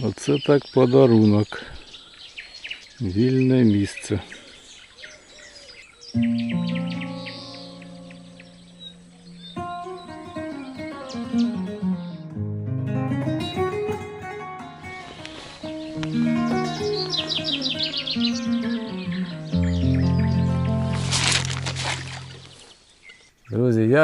Оце так подарунок. Вільне місце.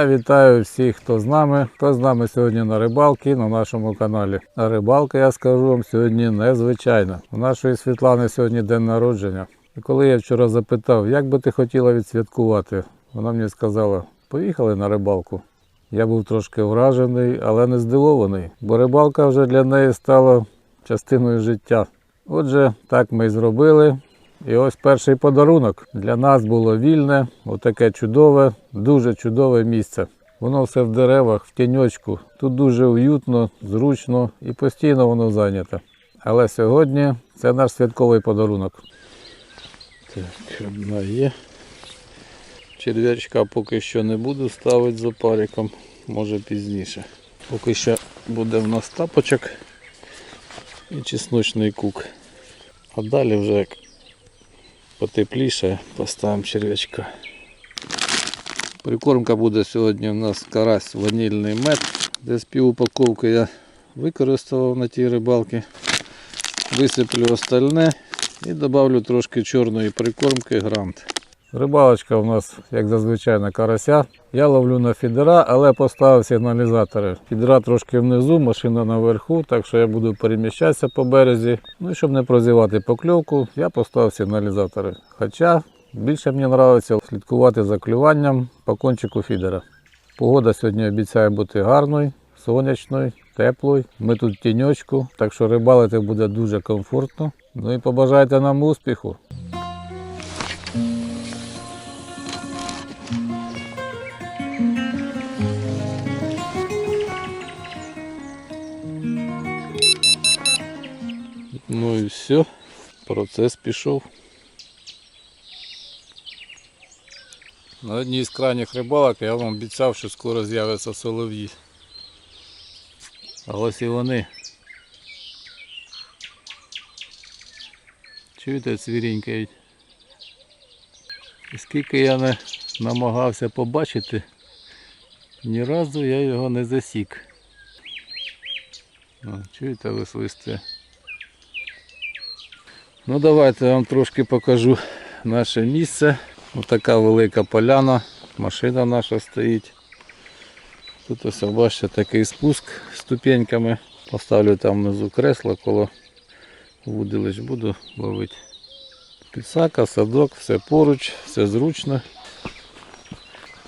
Вітаю всіх, хто з нами, хто з нами сьогодні на рибалці на нашому каналі. А рибалка, я скажу вам, сьогодні незвичайна. У нашої Світлани сьогодні день народження. І коли я вчора запитав, як би ти хотіла відсвяткувати, вона мені сказала, поїхали на рибалку. Я був трошки вражений, але не здивований, бо рибалка вже для неї стала частиною життя. Отже, так ми і зробили. І ось перший подарунок. Для нас було вільне, отаке чудове, дуже чудове місце. Воно все в деревах, в тіньочку. Тут дуже уютно, зручно і постійно воно зайняте. Але сьогодні це наш святковий подарунок. Так, одна є. Черв'ячка поки що не буду ставити за париком, може пізніше. Поки що буде в нас тапочок і чесночний кук. А далі вже як потепліше, поставимо черв'ячка. Прикормка буде сьогодні у нас карась ванільний мед. Десь пів упаковки я використовував на тій рибалці. Висиплю остальне і додавлю трошки чорної прикормки грант. Рибалочка у нас, як зазвичай, на карася. Я ловлю на фідера, але поставив сигналізатори. Фідера трошки внизу, машина наверху, так що я буду переміщатися по березі. Ну і щоб не прозівати покльовку, я поставив сигналізатори. Хоча більше мені подобається слідкувати за клюванням по кончику фідера. Погода сьогодні обіцяє бути гарною, сонячною, теплою. Ми тут в тіньочку, так що рибалити буде дуже комфортно. Ну і побажайте нам успіху. Ну і все, процес пішов. На одній з крайніх рибалок я вам обіцяв, що скоро з'являться солов'ї. А ось і вони. Чуєте, цвірінькають. І скільки я не намагався побачити, ні разу я його не засік. Чуєте, висвистує. Ну давайте я вам трошки покажу наше місце. Отака велика поляна, машина наша стоїть. Тут ось бачите такий спуск ступеньками. Поставлю там внизу кресло коло вудилищ, буду ловити. Підсака, садок, все поруч, все зручно.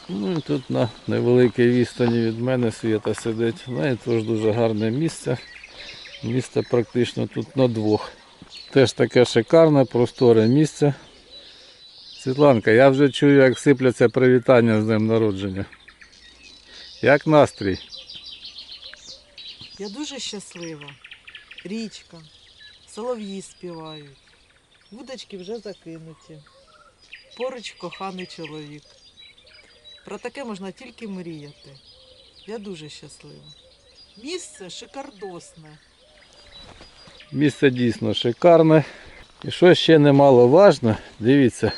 Ну і тут на невеликій відстані від мене світа сидить. Ну і теж дуже гарне місце. Місце практично тут на двох. Теж таке шикарне, просторе місце. Світланка, я вже чую, як сипляться привітання з днем народження. Як настрій? Я дуже щаслива. Річка, солов'ї співають, вудочки вже закинуті. Поруч коханий чоловік. Про таке можна тільки мріяти. Я дуже щаслива. Місце шикардосне. Місце дійсно шикарне. І що ще немаловажно, дивіться,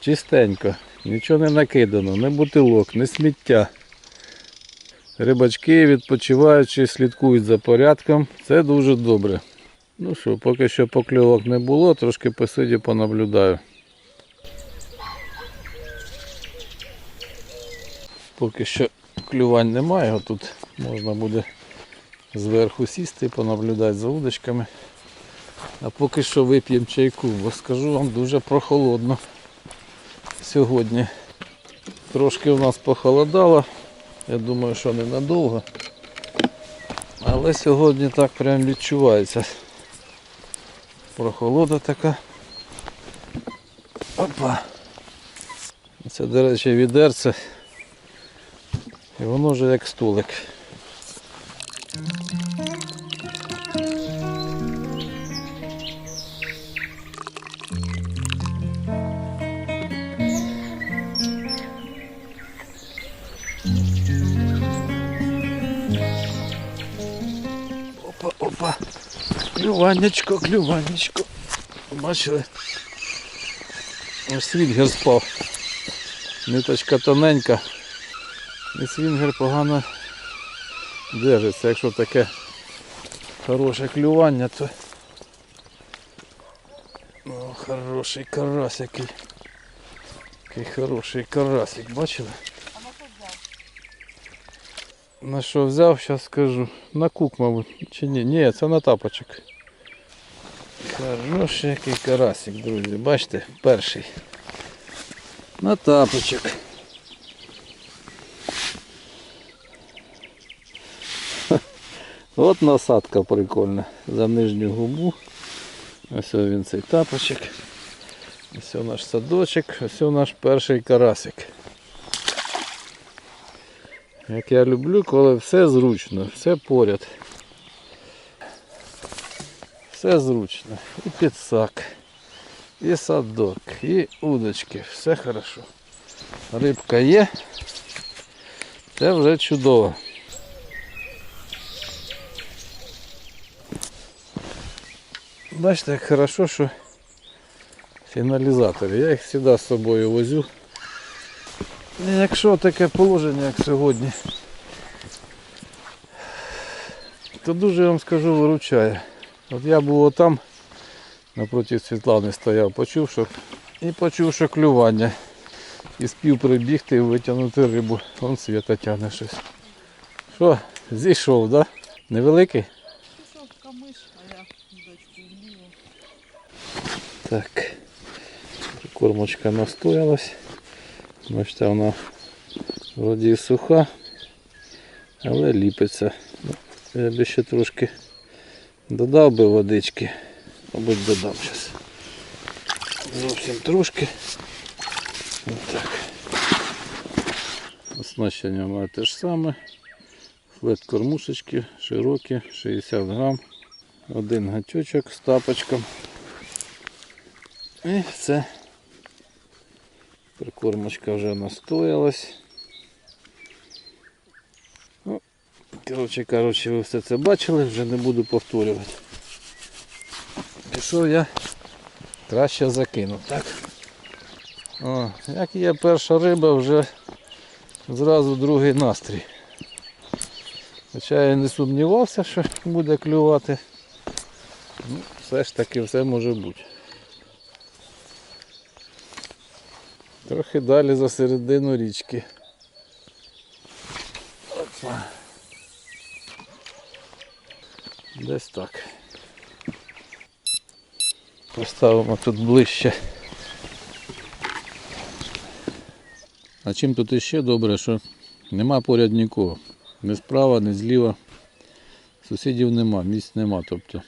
чистенько, нічого не накидано, не бутилок, не сміття. Рибачки відпочиваючи, слідкують за порядком. Це дуже добре. Ну що, поки що покльовок не було, трошки посидю, понаблюдаю. Поки що клювань немає, тут можна буде зверху сісти, понаблюдати за удочками. А поки що вип'ємо чайку, бо скажу вам дуже прохолодно сьогодні. Трошки у нас похолодало, я думаю, що ненадовго. Але сьогодні так прям відчувається. Прохолода така. Опа. Це, до речі, відерце. І воно вже як столик. Клюваннячко, клюваннячко. Бачили? Ось свінгер спав. Ниточка тоненька. І свінгер погано держиться. Якщо таке хороше клювання, то О, хороший карась. Який хороший карасик, бачили? На що взяв, зараз скажу. На кук, мабуть. Чи ні? Ні, це на тапочок. Хороший який карасик, друзі. Бачите, перший. На тапочок. От насадка прикольна. За нижню губу. Ось він цей тапочок. Ось наш садочок, ось наш перший карасик. Як я люблю, коли все зручно, все поряд. Все зручно. І підсак, і садок, і удочки. Все хорошо. Рибка є. Це вже чудово. Бачите, як хорошо, що фіналізатори. Я їх завжди з собою возю. І Якщо таке положення, як сьогодні, то дуже вам скажу виручає. От я був там, напроти Світлани стояв, почув, що і почув, що клювання. І спів прибігти і витягнути рибу. Вон світа тягне щось. Що, зійшов, так? Да? Невеликий? Пішов камиш, а я дочку вмію. Так. Кормочка настоялась. Бачите, вона вроді і суха, але ліпиться. Ну, Я би ще трошки додав би водички. Мабуть, додам зараз. Зовсім трошки. Отак. Оснащення має те ж саме. Флет кормушечки широкі, 60 грам. Один гачочок з тапочком. І все. Прикормочка вже настоялась. Ну, коротше, коротше, ви все це бачили, вже не буду повторювати. Пішов я краще закинув, так? О, як є перша риба, вже зразу другий настрій. Хоча я не сумнівався, що буде клювати. Ну, все ж таки все може бути. Трохи далі за середину річки. Опа. Десь так. Поставимо тут ближче. А чим тут іще добре, що нема поряд нікого. Ні справа, ні зліва. Сусідів нема, місць нема. Тобто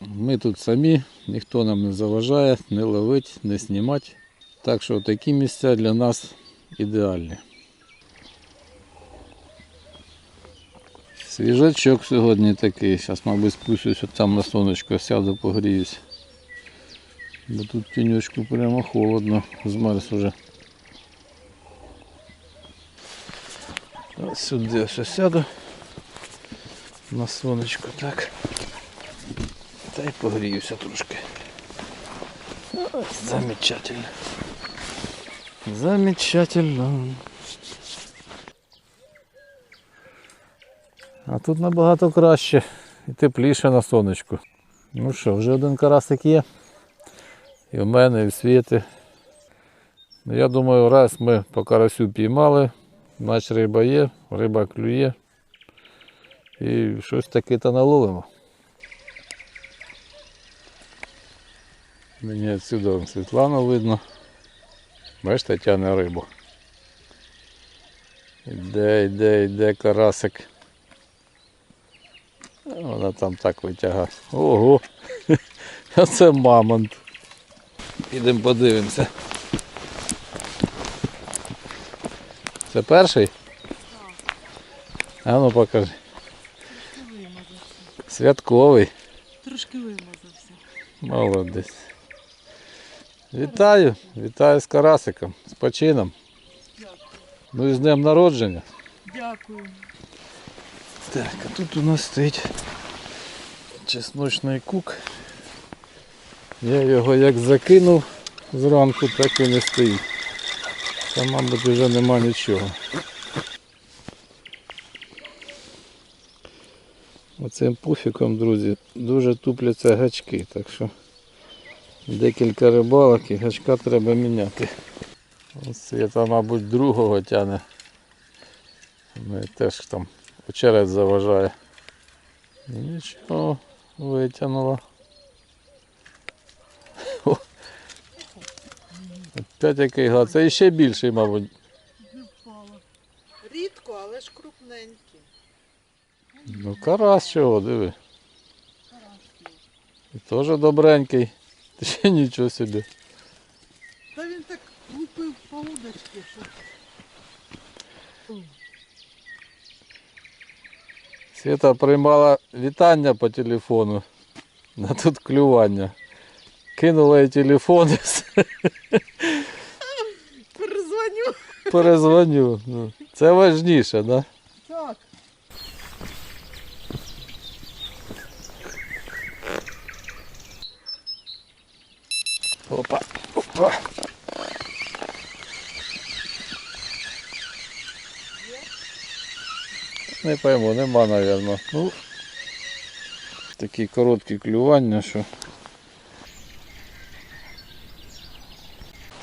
ми тут самі, ніхто нам не заважає, не ловить, не знімати. Так що такі місця для нас ідеальні. Свіжачок сьогодні такий. Зараз, мабуть, спущусь от там на сонечко, сяду, погріюсь. Бо тут тіньочку прямо холодно, змерз уже. Ось сюди ось сяду на сонечко, так. Та й погріюся трошки. Замечательно. Замечательно. А тут набагато краще і тепліше на сонечку. Ну що, вже один карасик є. І в мене, і в світі. Ну, Я думаю, раз ми по карасю піймали, значить риба є, риба клює. І щось таке то наловимо. Мені відсюди Світлану видно. Бачите, тягне рибу. Іде, йде, йде карасик. Вона там так витягає. Ого! А це мамонт. Підемо подивимося. Це перший? А ну покажи. Святковий. Трошки вимазався. Молодець. Вітаю, вітаю з карасиком, з почином. Дякую. Ну і з днем народження. Дякую. Так, а тут у нас стоїть чесночний кук. Я його як закинув зранку, так і не стоїть. Там, мабуть, вже нема нічого. Оцим пуфіком, друзі, дуже тупляться гачки, так що декілька рибалок і гачка треба міняти. Ось Свята, мабуть, другого тяне. І теж там очеред заважає. Нічого, витягнула. О, Опять який гад. Це ще більший, мабуть. Рідко, але ж крупненькі. Ну карась чого, диви. І теж добренький. Ще нічого собі. Та він так лупив по удочці, що. Свята приймала вітання по телефону. На тут клювання. Кинула їй телефон. Перезвоню. перезвоню. Ну, це важніше, да? Опа. Опа. Не пойму, нема, напевно. Ну, такі короткі клювання, що.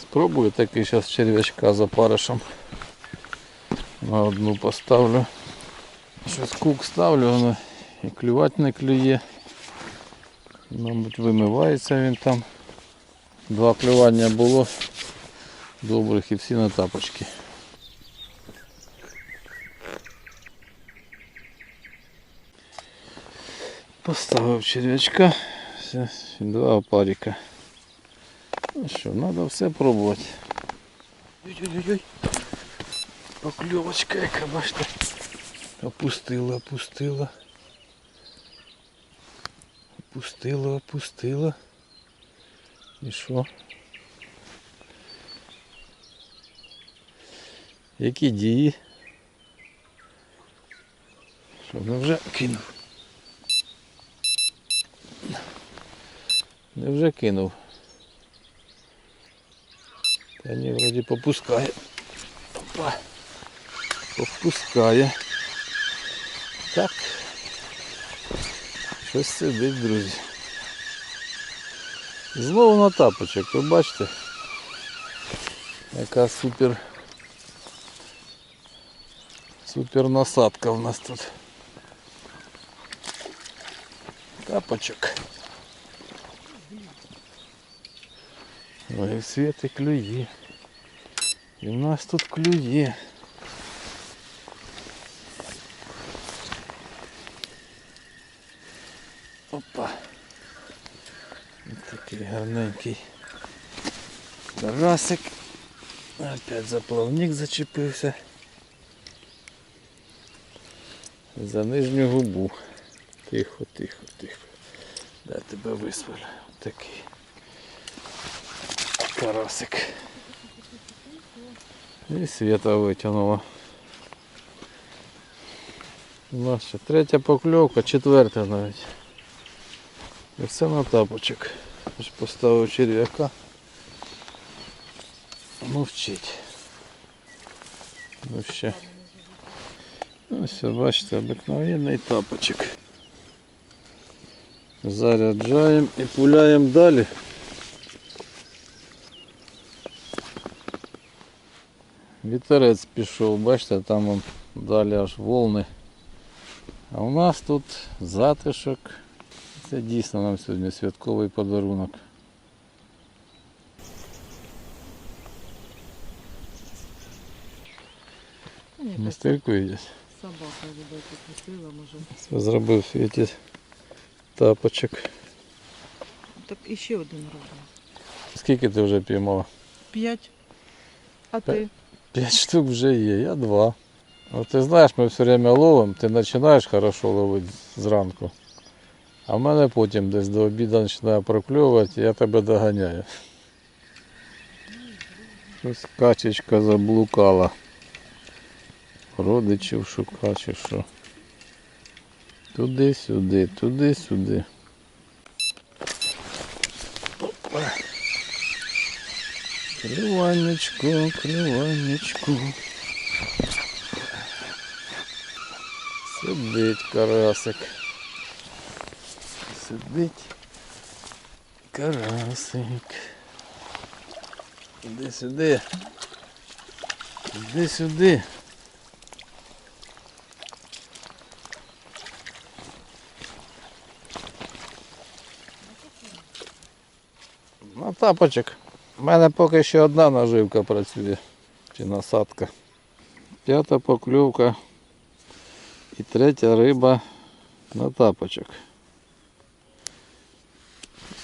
Спробую такий зараз черв'ячка за паришем. На одну поставлю. Щось кук ставлю, воно і клювати не клює. Мабуть, вимивається він там. Два клювання було добрих і всі на тапочки. Поставив черв'ячка, два опарика. Ну що, треба все пробувати. Ой-ой-ой. Покльовочка яка, бачите. Опустила, опустила. Опустила, опустила. І що? Які дії? Що, ну вже кинув. Не вже кинув. Та ні, вроді попускає. Опа. Попускає. Так. Щось сидить, друзі. Знову на тапочок, ви бачите? Яка супер супер насадка в нас тут. Тапочок. Ой, світи клює. І в нас тут клює. Опа. Ось Такий гарненький карасик. Опять за плавник зачепився. За нижню губу. Тихо, тихо, тихо. Де тебе висвалю. Такий карасик. І світа нас ще третя покльовка, четверта навіть. І все на тапочок. Ось поставив черв'яка. Мовчить. Ну ще. Ось бачите, обикновенний тапочок. Заряджаємо і пуляємо далі. Вітерець пішов, бачите, там вон далі аж волни. А у нас тут затишок. Це дійсно нам сьогодні святковий подарунок. Не стиркує десь. Собака, видать, пустила, може. Зробив світі тапочок. Так і ще один робимо. Скільки ти вже піймала? П'ять. А ти? П'ять штук вже є, я два. От ти знаєш, ми все время ловимо, ти починаєш хорошо ловити зранку. А в мене потім десь до обіду починає прокльовувати, я тебе доганяю. Щось качечка заблукала. Родичів шукає чи що. Туди-сюди, туди-сюди. Опа. Клюванечко, клюванечко. Сидить карасик. Сидить карасик. Іди сюди. Іди сюди. На тапочок. У мене поки що одна наживка працює. Чи насадка. П'ята покльовка. І третя риба на тапочок.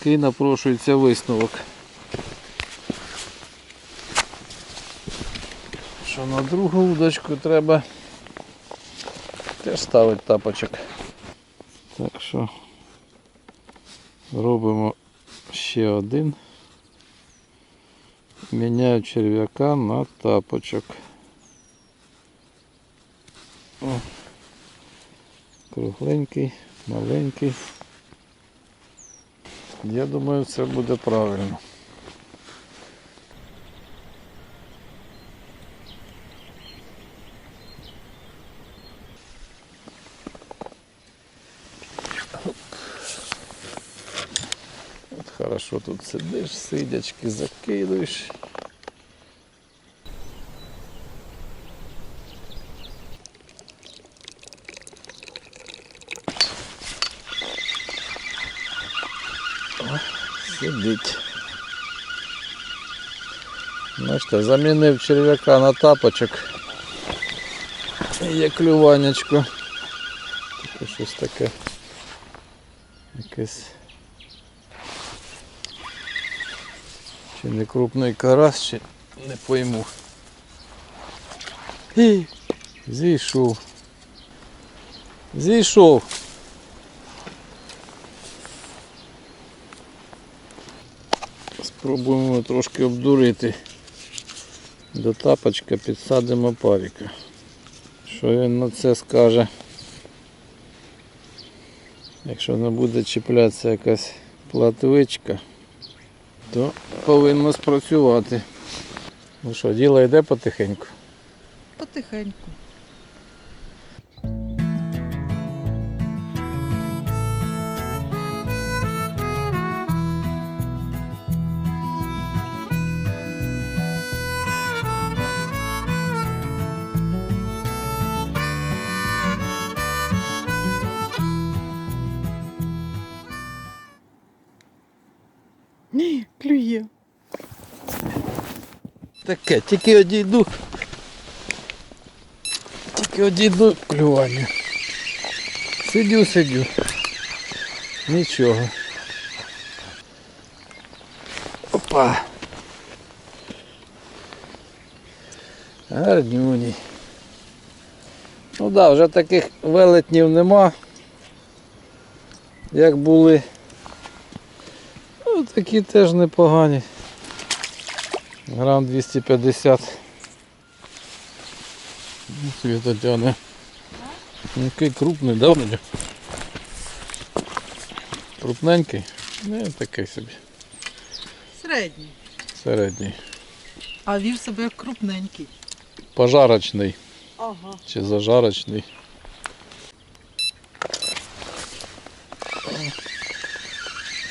Такий напрошується висновок. Що на другу удочку треба теж ставити тапочок. Так що робимо ще один. Міняю черв'яка на тапочок. О, кругленький, маленький. Я думаю, це буде правильно. Хорошо тут сидиш, сидячки закидуєш. Сидить. Бачите, замінив черв'яка на тапочок. І Є клюванечко. Таке щось таке. Якесь. Чи не крупний карась, чи не пойму. Ей, Зійшов. Зійшов. Спробуємо трошки обдурити. До тапочка підсадимо паріка. Що він на це скаже? Якщо не буде чіплятися якась платвичка, то повинно спрацювати. Ну що, діло йде потихеньку. Потихеньку. Таке, тільки одійду. Тільки одійду клювання. Сидю, сидю. Нічого. Опа. Гарнюній. Ну так, да, вже таких велетнів нема. Як були. Ну, такі теж непогані. Грам 250. Ну, Світа тяне. Який крупний, да, Надя? Крупненький? Не, такий собі. Середній. Середній. А вів себе як крупненький. Пожарочний Ага. чи зажарочний.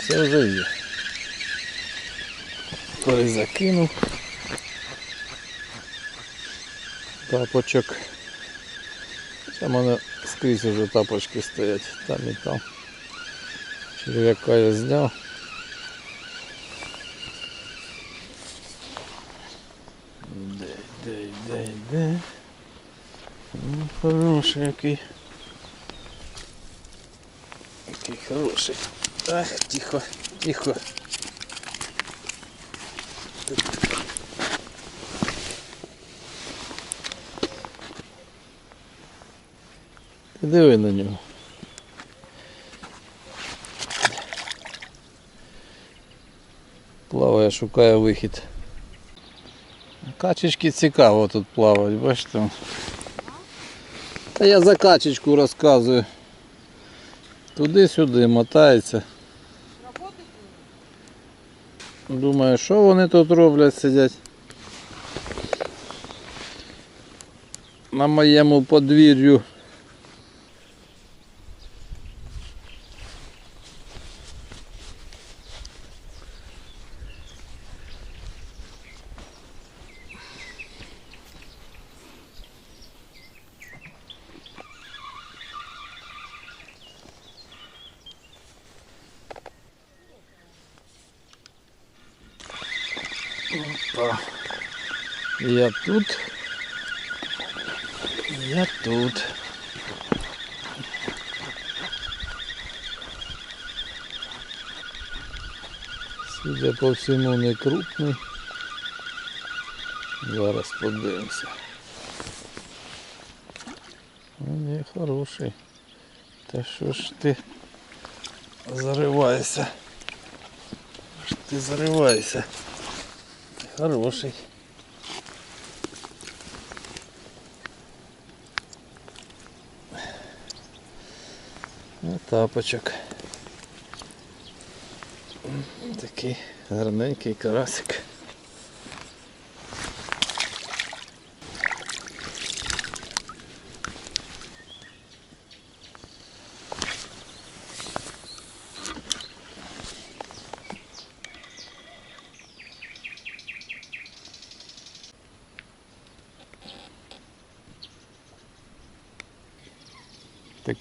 Це вже є. Перезакинув. Тапочок. Це в мене скрізь вже тапочки стоять, там і там. Черв'яка я зняв. Де, де, де, де. Ну, хороший який. Який хороший. Ах, тихо, тихо. Ти Диви на нього. Плаває, шукає вихід. Качечки цікаво тут плавають, бачите? Та я за качечку розказую. Туди-сюди мотається. Думаю, що вони тут роблять, сидять. На моєму подвір'ю. Опа. Я тут. Я тут. Судя по всьому не крупний. Зараз подивимося. Ну, не хороший. Та що ж ти зариваєшся? Що ж ти зариваєшся? Хороший. Ну, тапочок. Такий гарненький карасик.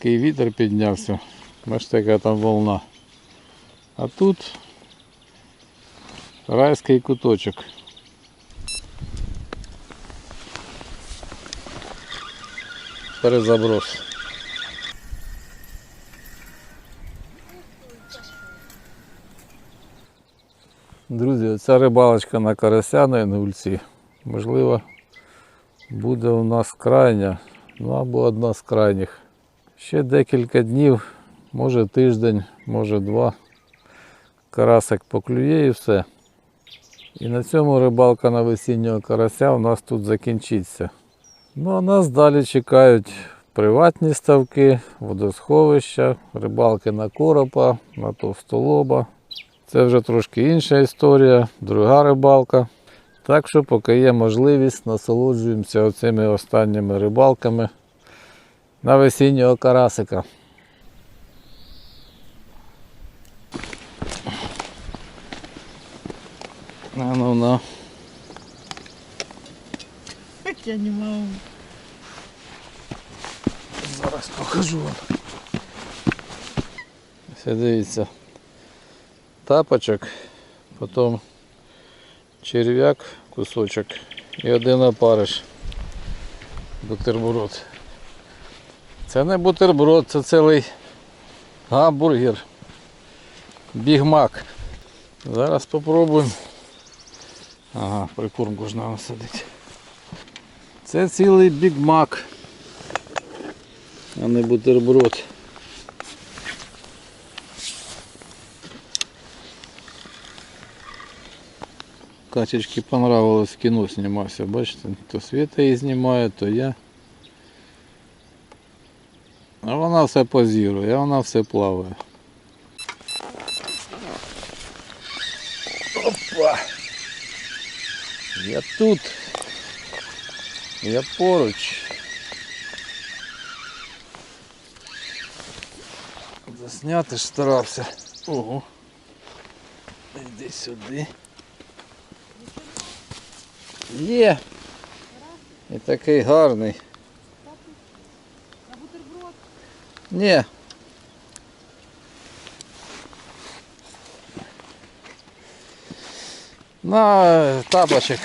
Такий вітер піднявся. Бачите, яка там волна. А тут райський куточок. Перезаброс. Друзі, оця рибалочка на карася на інгульці. Можливо, буде у нас крайня, ну або одна з крайніх. Ще декілька днів, може тиждень, може два. Карасик поклює і все. І на цьому рибалка на весіннього карася у нас тут закінчиться. Ну а нас далі чекають приватні ставки, водосховища, рибалки на коропа, на товстолоба. Це вже трошки інша історія, друга рибалка. Так що, поки є можливість, насолоджуємося оцими останніми рибалками на весіннього карасика. А ну ну. Как я не могу. Зараз покажу вам. Ось дивіться. Тапочок, потім черв'як, кусочок і один опариш. Бутерброд. Це не бутерброд, це цілий гамбургер. Бігмак. Зараз спробуємо. Ага, прикормку ж нам садити. Це цілий бігмак, а не бутерброд. Качечки понравилось в кино знімався, бачите, то Света її знімає, то я. А вона все позірує, а вона все плаває. Опа! Я тут. Я поруч. Засняти ж старався. Ого. Іди сюди. Є. І такий гарний. На бутерброд. Ні. На тапочек.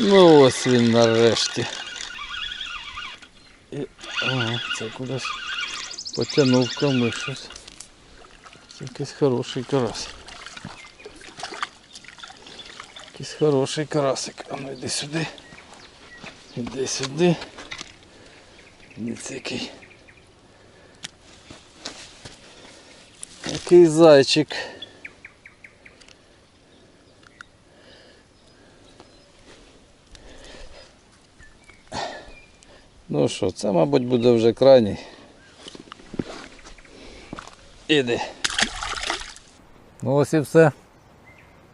Ну ось він нарешті. І... Ага, це кудись потягнув камиш щось. Якийсь хороший карась. Якийсь хороший карасик. А ну йди сюди. Іди сюди. Дивіться, який. Який зайчик. Ну що, це, мабуть, буде вже крайній. Іди. Ну ось і все.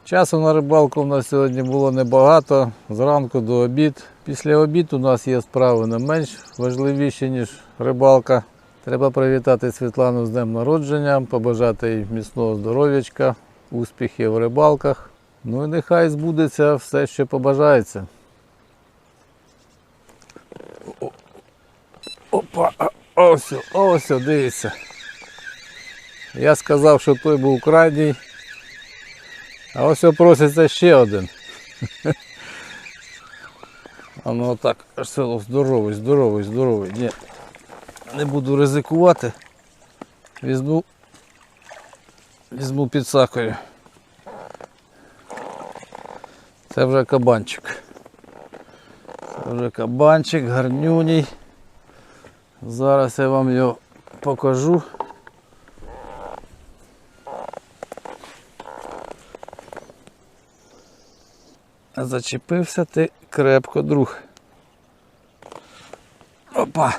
Часу на рибалку в нас сьогодні було небагато. Зранку до обід. Після обіду у нас є справи не менш важливіші, ніж рибалка. Треба привітати Світлану з днем народження, побажати їй міцного здоров'ячка, успіхів в рибалках. Ну і нехай збудеться все, що побажається. Опа, ось, ось, дивіться. Я сказав, що той був крайній. А ось проситься ще один. А ну отак, село здоровий, здоровий, здоровий. Ні, не буду ризикувати. Візьму, візьму під сакою. Це вже кабанчик. Це вже кабанчик, гарнюній. Зараз я вам його покажу. Зачепився ти крепко, друг. Опа.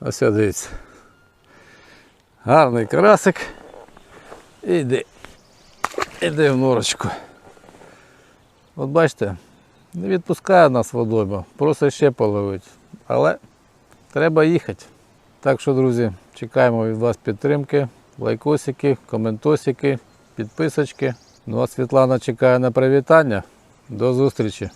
Ось дивіться. Гарний карасик. Іди. Іди в норочку. От бачите, не відпускає нас водойма, просто ще половить. Але треба їхати. Так що, друзі, чекаємо від вас підтримки, лайкосики, коментосики, підписочки. Ну а Світлана чекає на привітання. До зустрічі!